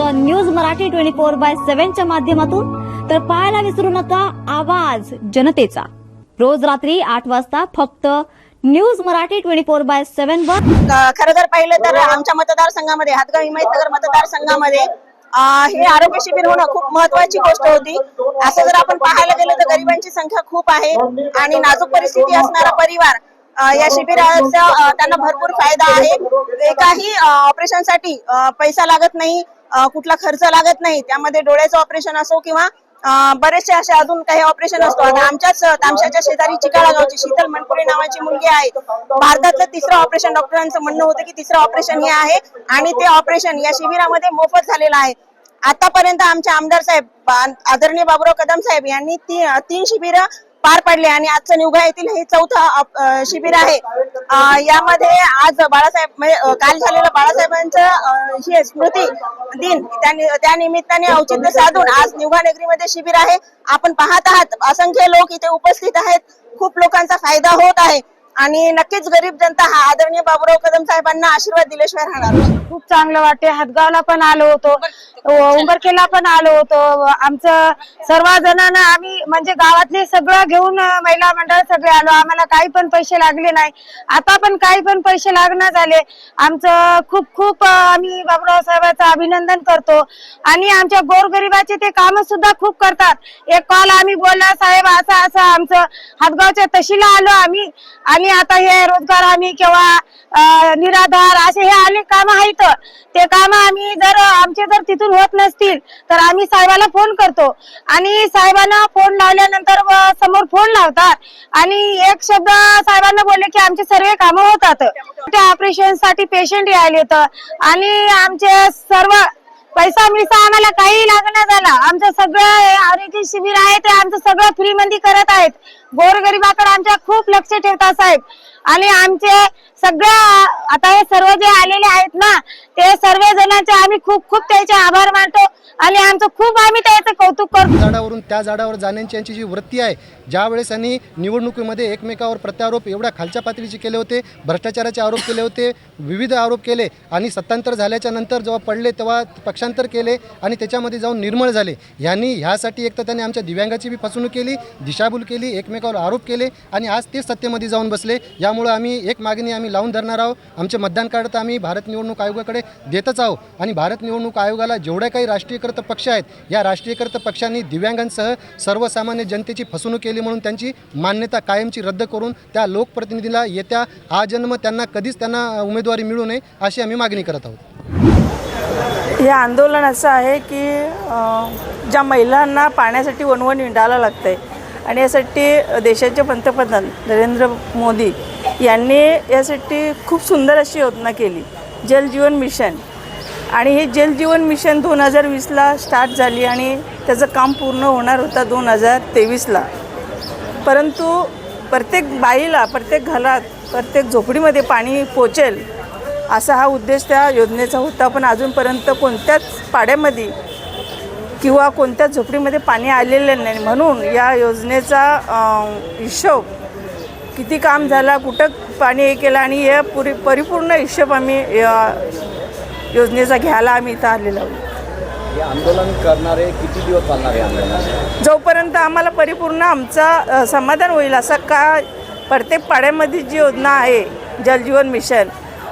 तुमचं news Marathi twenty four by सेव्हनच्या माध्यमातून. तर पाहायला विसरू नका आवाज जनतेचा. रोज रात्री आठ वाजता फक्त news Marathi twenty four by seven वर. खरं तर पाहिलं तर आमच्या मतदारसंघामध्ये हातगाव हिमायतनगर मतदारसंघामध्ये हे आरोग्य शिबिर होणं खूप महत्वाची गोष्ट होती. असं जर आपण पाहायला गेलं तर गरिबांची संख्या खूप आहे आणि नाजूक परिस्थिती असणारा परिवार या शिबिराचा त्यांना भरपूर फायदा आहे. एकाही ऑपरेशनसाठी पैसा लागत नाही. कुठला खर्च लागत नाही. त्यामध्ये डोळ्याचं ऑपरेशन असो किंवा बरेचसे असे अजून काही ऑपरेशन असतो. आता आमच्याच तामशाच्या शेजारी चिकाळा गावची शीतल मनपुरे नावाची मुलगी आहे. भारतातलं तिसरं ऑपरेशन डॉक्टरांचं म्हणणं होतं की तिसरं ऑपरेशन हे आहे आणि ते ऑपरेशन या शिबिरामध्ये मोफत झालेलं आहे. आतापर्यंत आमचे आमदार साहेब आदरणीय बाबुराव कदम साहेब यांनी ती तीन शिबिरं पार पडले आणि आजचं निवघा येथील हे चौथं शिबिर आहे. यामध्ये आज बाळासाहेब म्हणजे काल झालेलं बाळासाहेबांचं हे स्मृती दिन त्या- त्या निमित्ताने औचित्य साधून आज निवघा नगरीमध्ये शिबिर आहे. आपण पाहत आहात असंख्य लोक इथे उपस्थित आहेत. खूप लोकांचा फायदा होत आहे. आणि नक्कीच गरीब जनता हा आदरणीय बाबुराव कदम साहेबांना आशीर्वाद दिल्याशिवाय राहणार. खूप चांगलं वाटते हातगावला पण आलो होतो. उंबरखेला पण आलो होतो. आमचं सर्व जणांना आम्ही म्हणजे गावातले सगळं घेऊन महिला मंडळ सगळे आलो. आम्हाला काही पण पैसे लागले नाही. आता पण काही पण पैसे लागणार झाले. आमचं खूप खूप आम्ही बाबुराव साहेबांचं अभिनंदन करतो. आणि आमच्या गोरगरिबाचे ते काम सुद्धा खूप करतात. एक कॉल आम्ही बोलला साहेब असं असं आमचं हातगावच्या तशीला आलो आम्ही. आणि आता हे रोजगार आम्ही किंवा निराधार असे हे अनेक काम आहेत. ते काम आम्ही जर आमचे जर तिथून होत नसतील तर आम्ही साहेबाला फोन करतो. आणि साहेबांना फोन लावल्यानंतर समोर फोन लावतात. आणि एक शब्द साहेबांना बोलले की आमचे सर्व कामं होतात. त्या ऑपरेशनसाठी पेशंट यायले तर आणि आमचे सर्व पैसा मिसा आम्हाला काही लागणार झाला. आमचं सगळं आरोग्य शिबिर आहे ते आमचं सगळं फ्री मध्ये करत आहेत. गोरगरिबाकडे आमच्या खूप लक्ष ठेवतात साहेब. आणि आमचे सगळं आता हे सर्व जे आलेले आहेत ना ते सर्व जणांचे आम्ही खूप खूप त्याचे आभार मानतो. आणि आमचं खूप आम्ही त्याचं कौतुक करतो. झाडावरून त्या झाडावर जाण्याची यांची जी वृत्ती आहे ज्यावेळेस त्यांनी निवडणुकीमध्ये एकमेकावर प्रत्यारोप एवढ्या खालच्या पातळीचे केले होते भ्रष्टाचाराचे आरोप केले होते विविध आरोप केले आणि सत्तांतर झाल्याच्यानंतर जेव्हा पडले तेव्हा पक्षांतर केले आणि त्याच्यामध्ये जाऊन निर्मळ झाले. यांनी ह्यासाठी एक तर त्यांनी आमच्या दिव्यांगाची बी फसवणूक केली दिशाभूल केली एकमेकावर आरोप केले आणि आज ते सत्तेमध्ये जाऊन बसले. यामुळं आम्ही एक मागणी आम्ही लावून धरणार आहोत. आमचे मतदान कार्ड तर आम्ही भारत निवडणूक आयोगाकडे देतच आहोत. आणि भारत निवडणूक आयोगाला जेवढ्या काही राष्ट्रीयकृत पक्ष आहेत. या राष्ट्रीयकृत पक्षांनी दिव्यांगांसह सर्वसामान्य जनतेची फसवणूक केली म्हणून त्यांची मान्यता कायमची रद्द करून त्या लोकप्रतिनिधीला येत्या आजन्म त्यांना कधीच त्यांना उमेदवारी मिळू नये अशी आम्ही मागणी करत आहोत. हे आंदोलन असं आहे की ज्या महिलांना पाण्यासाठी वणवण विंडायला लागतं आहे आणि यासाठी देशाचे पंतप्रधान नरेंद्र मोदी यांनी यासाठी खूप सुंदर अशी योजना केली. जल जीवन मिशन. आणि हे जल जीवन मिशन दोन हजार वीसला स्टार्ट झाली आणि त्याचं काम पूर्ण होणार होतं दोन हजार तेवीसला. परंतु प्रत्येक बाईला प्रत्येक घरात प्रत्येक झोपडीमध्ये पाणी पोचेल असा हा उद्देश त्या योजनेचा होता. पण अजूनपर्यंत कोणत्याच पाड्यामध्ये किंवा कोणत्याच झोपडीमध्ये पाणी आलेलं नाही. म्हणून या योजनेचा हिशोब किती काम झाला कुठं पाणी हे केलं आणि या पुरी परिपूर्ण हिशोब आम्ही योजनेचा घ्यायला आम्ही इथं आलेलो आहोत. हे आंदोलन करणारे किती दिवस चालणार आहे आंदोलन? जोपर्यंत आम्हाला परिपूर्ण आमचा समाधान होईल असं का प्रत्येक पाड्यामध्ये जी योजना आहे जलजीवन मिशन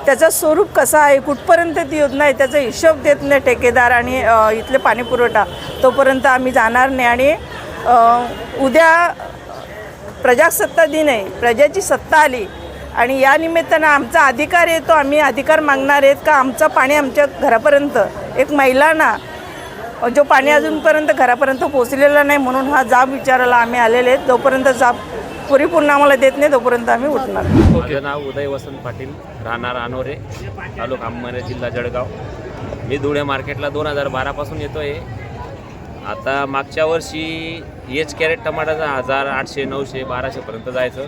त्याचं स्वरूप कसं आहे कुठपर्यंत ती योजना आहे त्याचा हिशोब देत नाही ठेकेदार आणि इथले पाणीपुरवठा तोपर्यंत आम्ही जाणार नाही आणि उद्या प्रजासत्ता दिन आहे. प्रजाची सत्ता आली. आणि या निमित्तानं आमचा अधिकार येतो आम्ही अधिकार मागणार आहेत का? आमचं पाणी आमच्या घरापर्यंत एक महिलांना जो पाणी अजूनपर्यंत घरापर्यंत पोचलेला नाही म्हणून हा जाब विचारायला आम्ही आलेले आहेत. जोपर्यंत जाब परिपूर्ण आम्हाला देत नाही तोपर्यंत आम्ही उठणार माझं नाव उदय वसंत पाटील राहणार अनोरे तालुका अंबरनाथ जिल्हा जळगाव. मी धुळे मार्केटला दोन हजार बारापासून येतो आहे आता मागच्या वर्षी एच कॅरेट टमाटाचा हजार आठशे नऊशे बाराशेपर्यंत जायचं.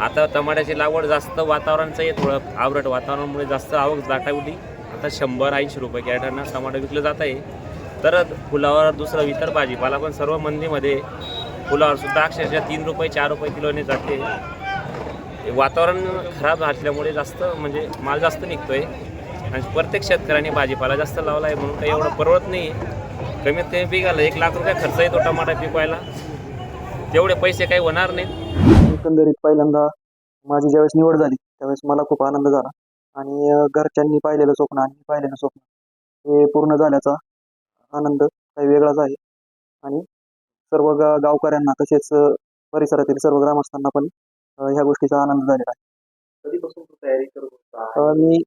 आता टमाट्याची लागवड जास्त वातावरणाचं आहे थोडं आवरट वातावरणामुळे जास्त आवक दाटावली आता शंभर ऐंशी रुपये कॅरेटांना टमाटर विकलं जात आहे. तर फुलावर दुसरं इतर भाजीपाला पण सर्व मंदीमध्ये फुलावर सुद्धा अक्षरशः तीन रुपये चार रुपये किलोने जाते. वातावरण खराब असल्यामुळे जास्त म्हणजे माल जास्त निघतोय. आणि प्रत्येक शेतकऱ्याने भाजीपाला जास्त लावला आहे म्हणून काही एवढं परवडत नाही. कमीत कमी पिकाला एक लाख रुपये खर्च येतो टमाटा पिकवायला. तेवढे पैसे काही होणार नाहीत. एकंदरीत पहिल्यांदा माझी ज्यावेळेस निवड झाली त्यावेळेस मला खूप आनंद झाला. आणि घरच्यांनी पाहिलेलं स्वप्न आणि पाहिलेलं स्वप्न हे पूर्ण झाल्याचा आनंद काही वेगळाच आहे. आणि सर्व गा गावकऱ्यांना तसेच परिसरातील सर्व ग्रामस्थांना पण ह्या गोष्टीचा आनंद झालेला आहे. कधीपासून तू तयारी करत मी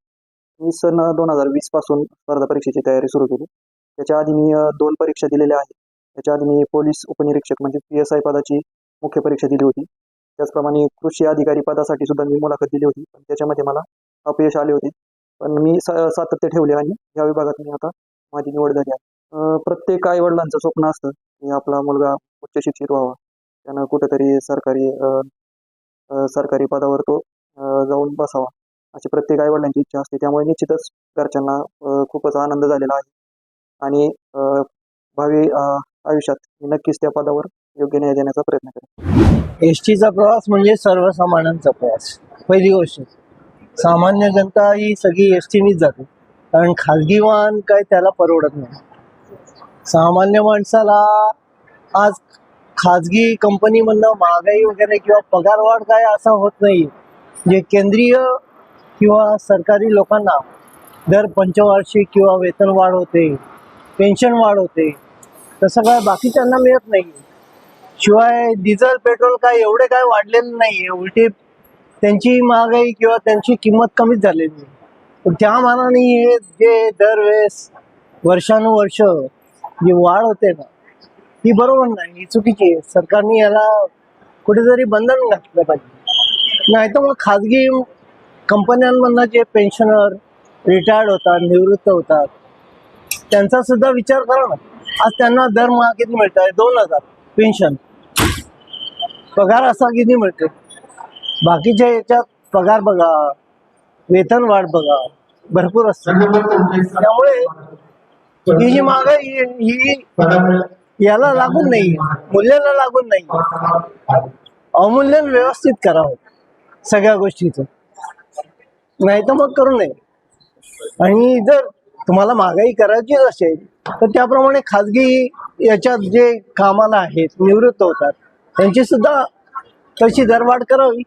मी सन दोन हजार वीसपासून स्पर्धा परीक्षेची तयारी सुरू केली. त्याच्या आधी मी दोन परीक्षा दिलेल्या आहेत. त्याच्या आधी मी पोलीस उपनिरीक्षक म्हणजे पी एस आय पदाची मुख्य परीक्षा दिली होती. त्याचप्रमाणे कृषी अधिकारी पदासाठी सुद्धा मी मुलाखत दिली होती. पण त्याच्यामध्ये मला अपयश आले होते. पण मी सातत्य ठेवले आणि या विभागात मी आता माझी निवड झाली आहे. प्रत्येक आई वडिलांचं स्वप्न असतं की आपला मुलगा उच्च शिक्षित व्हावा. त्यानं कुठेतरी सरकारी सरकारी पदावर तो जाऊन बसावा. अशी प्रत्येक आई वडिलांची इच्छा असते. त्यामुळे निश्चितच घरच्यांना खूपच आनंद झालेला आहे. आणि भावी आयुष्यात मी नक्कीच त्या पदावर योग्य न्याय देण्याचा प्रयत्न करेन. एस टीचा प्रवास म्हणजे सर्वसामान्यांचा प्रवास. पहिली गोष्ट सामान्य जनता ही सगळी एस टीनीच जाते. कारण खाजगी वाहन काय त्याला परवडत नाही. सामान्य माणसाला आज खाजगी कंपनीमधनं महागाई वगैरे किंवा पगारवाढ काय असा होत नाही जे केंद्रीय किंवा सरकारी लोकांना दर पंचवार्षिक किंवा वेतन वाढ होते पेन्शन वाढ होते तसं काय बाकीच्यांना मिळत नाही शिवाय डिझेल पेट्रोल काय एवढे काय वाढलेले नाही उलटी त्यांची महागाई किंवा त्यांची किंमत कमीच झालेली पण त्या मानाने हे जे दरवेळेस वर्षानुवर्ष जी वाढ होते ना ही बरोबर नाही. ही चुकीची आहे. सरकारने याला कुठेतरी बंधन घातलं पाहिजे. नाही तर मग खाजगी कंपन्यांमधनं जे पेन्शनर रिटायर्ड होतात निवृत्त होतात त्यांचा सुद्धा विचार करा ना. आज त्यांना दरमहा किती मिळत आहे दोन हजार. पेन्शन. पगार असा किती मिळते? बाकीच्या याच्यात पगार बघा वेतन वाढ बघा भरपूर असते. त्यामुळे ही जी महागाई ही याला लागून नाही मूल्याला लागून नाही. अवमूल्यन व्यवस्थित करावं सगळ्या गोष्टीचं. नाही तर मग करू नये. आणि जर तुम्हाला महागाई करायचीच असेल तर त्याप्रमाणे खाजगी याच्यात जे कामाला आहेत निवृत्त होतात त्यांची सुद्धा तशी दरवाढ करावी.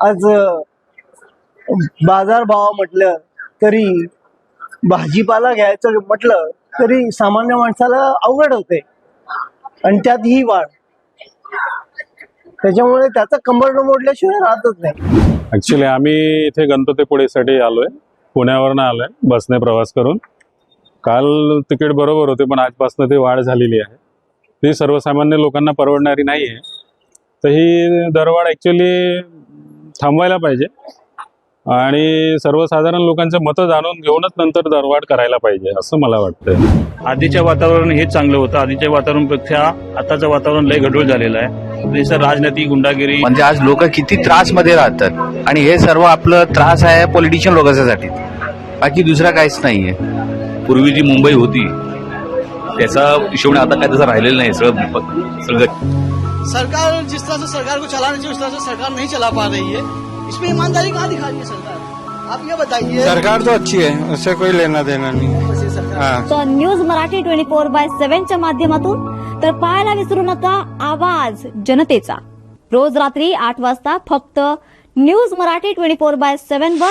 आज बाजार बाजारभाव म्हटलं तरी भाजीपाला घ्यायचं म्हटलं तरी सामान्य माणसाला अवघड होते. आणि त्यात ही वाढ. त्याच्यामुळे त्याचा कंबरड मोडल्याशिवाय राहतच नाही. ऍक्च्युली आम्ही इथे गणपतीपुळेसाठी आलोय. पुण्यावरनं आलोय बसने प्रवास करून. काल तिकीट बरोबर होते पण आजपासून ती वाढ झालेली आहे. ती सर्वसामान्य लोकांना परवडणारी नाही आहे तर ही दरवाढ ऍक्च्युली थांबवायला पाहिजे. आणि सर्वसाधारण लोकांचे मतं जाणून घेऊनच नंतर दरवाढ करायला पाहिजे असं मला वाटतं आधीच्या वातावरण हे चांगलं होतं. आधीच्या वातावरणापेक्षा आताचं वातावरण लय गढूळ झालेलं आहे. देशात राजनीती गुंडागिरी. म्हणजे आज लोक किती त्रासमध्ये राहतात. आणि हे सर्व आपलं त्रास आहे पॉलिटिशियन लोकांसाठी बाकी दुसरा काहीच नाहीये. पूर्वी जी मुंबई होती त्याचा हिशोब आता काय तसं राहिलेलं नाही सगळं सगळं सरकार जिस तरह से सरकार को चलाना चाहिए उस तरह से सरकार नहीं चला पा रही है इसमें ईमानदारी कहाँ दिखा रही है सरकार? आप ये बताइए। सरकार तो अच्छी है उससे कोई लेना देना नहीं हाँ। तर news Marathi twenty four by सेव्हनच्या माध्यमातून तर पाहायला विसरू नका आवाज जनतेचा. रोज रात्री आठ वाजता फक्त news Marathi twenty four by seven वर